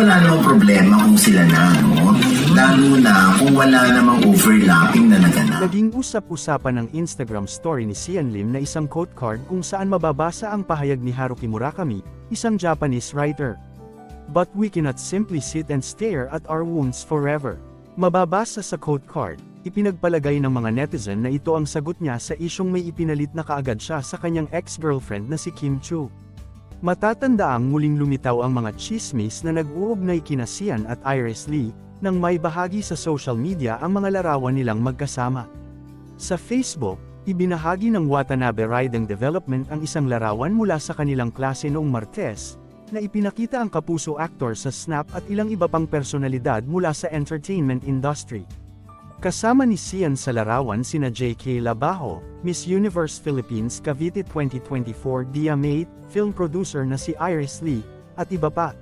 wala namang problema kung sila na, no? Lalo na kung wala namang overlapping na naganap. Naging usap-usapan ng Instagram story ni Sian Lim na isang quote card kung saan mababasa ang pahayag ni Haruki Murakami, isang Japanese writer. But we cannot simply sit and stare at our wounds forever. Mababasa sa quote card, ipinagpalagay ng mga netizen na ito ang sagot niya sa isyong may ipinalit na kaagad siya sa kanyang ex-girlfriend na si Kim Chu. Matatandaang muling lumitaw ang mga chismis na nag-uugnay kina Sian at Iris Lee, nang may bahagi sa social media ang mga larawan nilang magkasama. Sa Facebook, ibinahagi ng Watanabe Riding Development ang isang larawan mula sa kanilang klase noong Martes, na ipinakita ang kapuso actor sa Snap at ilang iba pang personalidad mula sa entertainment industry. Kasama ni Sian sa larawan sina J.K. Labajo, Miss Universe Philippines Cavite 2024 Diamate, film producer na si Iris Lee, at iba pa.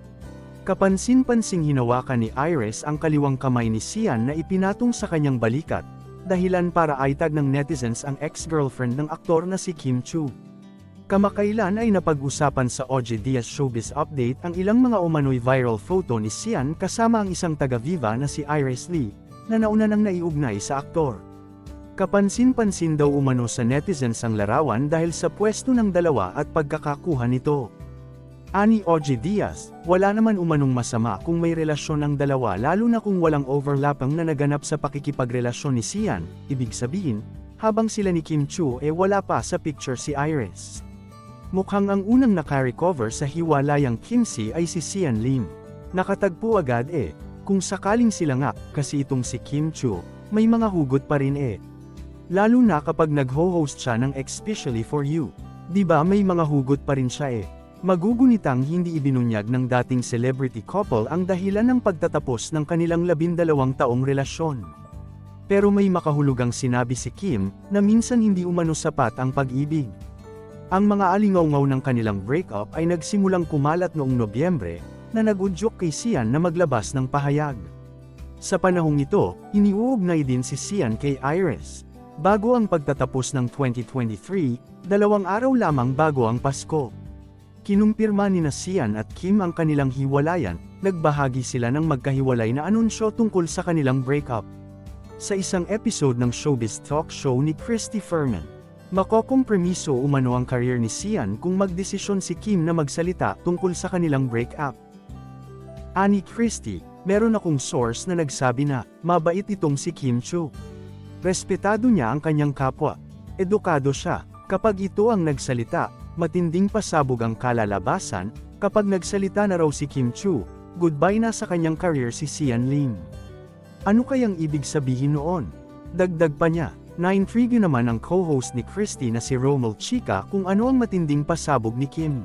Kapansin-pansing hinawakan ni Iris ang kaliwang kamay ni Sian na ipinatong sa kanyang balikat, dahilan para aitag ng netizens ang ex-girlfriend ng aktor na si Kim Chu. Kamakailan ay napag-usapan sa OJ Diaz Showbiz Update ang ilang mga umano'y viral photo ni Sian kasama ang isang taga-Viva na si Iris Lee, na nauna nang naiugnay sa aktor. Kapansin-pansin daw umano sa netizens ang larawan dahil sa pwesto ng dalawa at pagkakakuha nito. Ani OJ Diaz, wala naman umanong masama kung may relasyon ang dalawa lalo na kung walang overlap ang na naganap sa pakikipagrelasyon ni Sian, ibig sabihin, habang sila ni Kim Chu eh wala pa sa picture si Iris. Mukhang ang unang nakarecover sa hiwalayang Kimsi ay si Sian Lim. Nakatagpo agad eh, kung sakaling sila nga, kasi itong si Kim Chu, may mga hugot pa rin eh. Lalo na kapag nagho-host siya ng Especially For You. Di ba may mga hugot pa rin siya eh. Magugunitang hindi ibinunyag ng dating celebrity couple ang dahilan ng pagtatapos ng kanilang labindalawang taong relasyon. Pero may makahulugang sinabi si Kim, na minsan hindi umano sapat ang pag-ibig. Ang mga alingaw ng kanilang breakup ay nagsimulang kumalat noong Nobyembre, na nag-udyok kay Sian na maglabas ng pahayag. Sa panahong ito, iniuugnay din si Sian kay Iris. Bago ang pagtatapos ng 2023, dalawang araw lamang bago ang Pasko. Kinumpirma ni na Sian at Kim ang kanilang hiwalayan, nagbahagi sila ng magkahiwalay na anunsyo tungkol sa kanilang breakup. Sa isang episode ng showbiz talk show ni Christy Furman, makokompromiso umano ang career ni Sian kung magdesisyon si Kim na magsalita tungkol sa kanilang breakup. Ani Christie, meron akong source na nagsabi na, mabait itong si Kim Chu. Respetado niya ang kanyang kapwa. Edukado siya. Kapag ito ang nagsalita, matinding pasabog ang kalalabasan, kapag nagsalita na raw si Kim Chu, goodbye na sa kanyang career si Sian Lim. Ano kayang ibig sabihin noon? Dagdag pa niya, na-intrigue naman ang co-host ni Christie na si Romel Chica kung ano ang matinding pasabog ni Kim.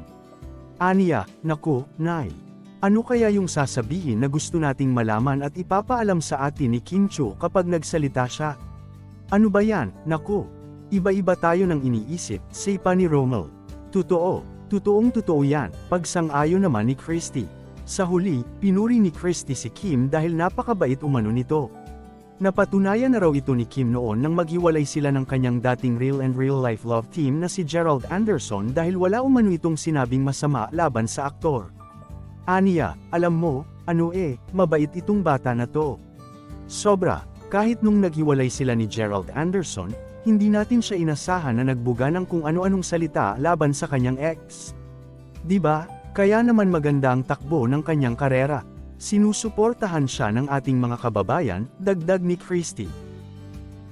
Aniya, naku, Nay. Ano kaya yung sasabihin na gusto nating malaman at ipapaalam sa atin ni Kim Chu kapag nagsalita siya? Ano ba yan, naku? Iba-iba tayo ng iniisip, say pa ni Romel. Totoo, totoong totoo yan, pagsang-ayon naman ni Christy. Sa huli, pinuri ni Christy si Kim dahil napakabait umano nito. Napatunayan na raw ito ni Kim noon nang maghiwalay sila ng kanyang dating real and real life love team na si Gerald Anderson dahil wala umano itong sinabing masama laban sa aktor. Aniya, alam mo, ano eh, mabait itong bata na to. Sobra, kahit nung naghiwalay sila ni Gerald Anderson, hindi natin siya inasahan na nagbuga ng kung ano-anong salita laban sa kanyang ex. ba? Kaya naman maganda ang takbo ng kanyang karera. Sinusuportahan siya ng ating mga kababayan, dagdag ni Christie.